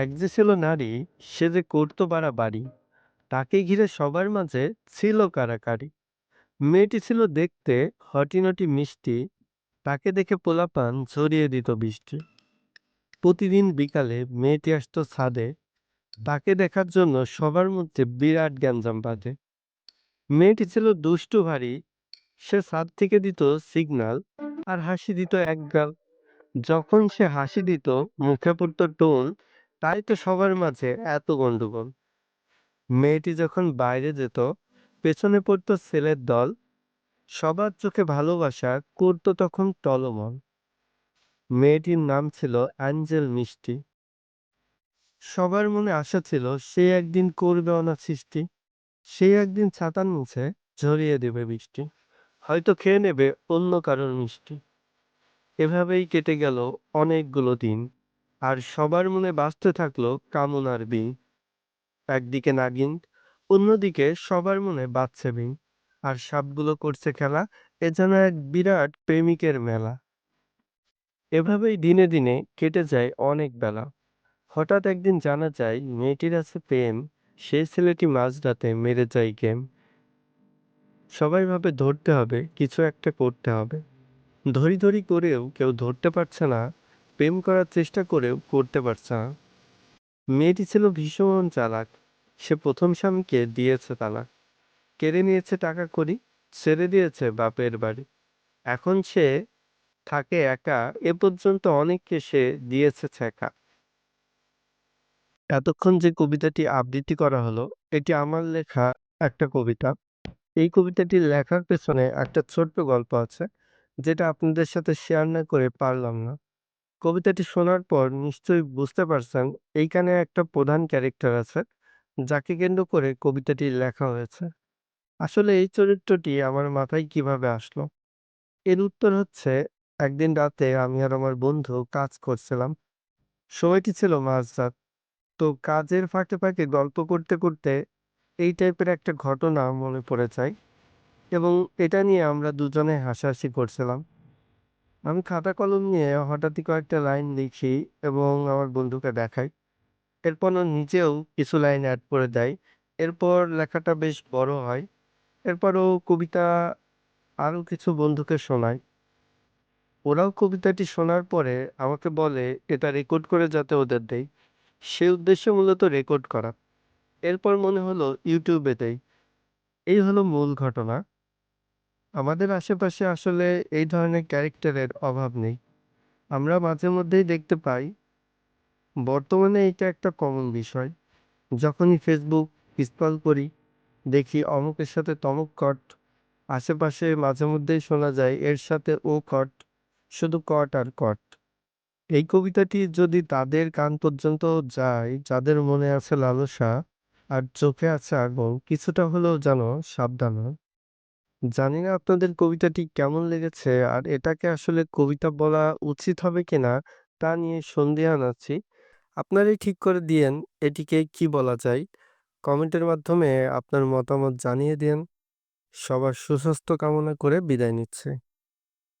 এক যে ছিল নারী, সে যে করত বাড়াবাড়ি, তাকে ঘিরে সবার মাঝে ছিল কাড়াকাড়ি। মেয়েটি ছিল দেখতে হটিনটি মিষ্টি, তাকে দেখে পোলাপান ঝরিয়ে দিত বৃষ্টি। প্রতিদিন বিকালে মেয়েটি আসতো ছাদে, তাকে দেখার জন্য সবার মধ্যে বিরাট গ্যাঞ্জাম বাঁধে। মেয়েটি ছিল দুষ্টু ভারী, সে ছাদ থেকে দিত সিগন্যাল আর হাসি দিত একগাল। যখন সে হাসি দিত মুখে পড়ত টোন, তাই তো সবার মাঝে এত গন্ডগোল। মেয়েটি যখন বাইরে যেত পেছনে পড়তো ছেলের দল, সবার চোখে ভালোবাসা করতো তখন টলমল। মেয়েটির নাম ছিল অ্যাঞ্জেল মিষ্টি। সবার মনে আশা ছিল সে একদিন করবে অনাথ সৃষ্টি। সে একদিন ছাতার নিচে ঝরিয়ে দেবে বৃষ্টি। হয়তো খেয়ে নেবে অন্য কারোর মিষ্টি। এভাবেই কেটে গেল অনেকগুলো দিন। আর সবার মনে বাঁচতে থাকল কামনার বিন। একদিকে নাগিন, অন্যদিকে সবার মনে বাঁচছে বিন। আর সাপগুলো করছে খেলা, এ যেন এক বিরাট প্রেমিকের মেলা। এভাবেই দিনে দিনে কেটে যায় অনেক বেলা। হঠাৎ একদিন জানা যায় মেয়েটির আছে প্রেম, সেই ছেলেটি মাঝরাতে মেরে যায় গেম। সবাই ভাবে ধরতে হবে, কিছু একটা করতে হবে। ধরি ধরি করেও কেউ ধরতে পারছে না, প্রেম করার চেষ্টা করেও করতে পারছে না। মেয়েটি ছিল ভীষণ চালাক, সে প্রথম স্বামীকে দিয়েছে তালাক। কেড়ে নিয়েছে টাকা কড়ি, ছেড়ে দিয়েছে বাপের বাড়ি। এখন সে থাকে একা, এ পর্যন্ত অনেককে সে দিয়েছে ছ্যাঁকা। এতক্ষণ যে কবিতাটি আবৃত্তি করা হলো, এটি আমার লেখা একটা কবিতা। এই কবিতাটি লেখার পেছনে একটা ছোট্ট গল্প আছে, যেটা আপনাদের সাথে শেয়ার না করে পারলাম না। কবিতাটি শোনার পর নিশ্চয়ই বুঝতে পারছেন এইখানে একটা প্রধান ক্যারেক্টার আছে, যাকে কেন্দ্র করে কবিতাটি লেখা হয়েছে। আসলে এই চরিত্রটি আমার মাথায় কীভাবে আসলো? এর উত্তর হচ্ছে একদিন রাতে আমি আর আমার বন্ধু কাজ করছিলাম। সময়টি ছিল মাঝরাত। তো কাজের ফাঁকে ফাঁকে গল্প করতে করতে এই টাইপের একটা ঘটনা মনে পড়ে যায় এবং এটা নিয়ে আমরা দুজনে হাসাহাসি করছিলাম। আমি খাতা কলম নিয়ে হঠাৎই কয়েকটা লাইন লিখি এবং আমার বন্ধুকে দেখাই। এরপর ও নিজেও কিছু লাইন অ্যাড করে দেয়। এরপর লেখাটা বেশ বড় হয়। এরপর ও কবিতা আরও কিছু বন্ধুকে শোনায়। ওরাও কবিতাটি শোনার পরে আমাকে বলে, এটা রেকর্ড করে যাতে ওদের দেই। সে উদ্দেশ্যে মূলত রেকর্ড করা। এরপর মনে হলো ইউটিউবে দেই। এই হলো মূল ঘটনা। আমাদের আশেপাশে আসলে এই ধরনের ক্যারেক্টারের অভাব নেই। আমরা মাঝে মধ্যেই দেখতে পাই বর্তমানে এটা একটা কমন বিষয়। যখনই ফেসবুক স্ক্রল করি, দেখি অমুকের সাথে তমুক কট, আশেপাশে মাঝে মধ্যেই শোনা যায় এর সাথে ও কট, শুধু কট আর কট। এই কবিতাটি যদি তাদের কান পর্যন্ত যায়, যাদের মনে আছে লালসা আর চোখে আছে আগুন, কিছুটা হলেও যেন সাবধান। জানি না আপনাদের কবিতাটি কেমন লেগেছে, আর এটাকে আসলে কবিতা বলা উচিত হবে কিনা তা নিয়ে সন্দিহান আছি। আপনারাই ঠিক করে দিয়েন এটিকে কি বলা যায়। কমেন্টের মাধ্যমে আপনার মতামত জানিয়ে দিন সবার সুস্বাস্থ্য কামনা করে বিদায় নিচ্ছি।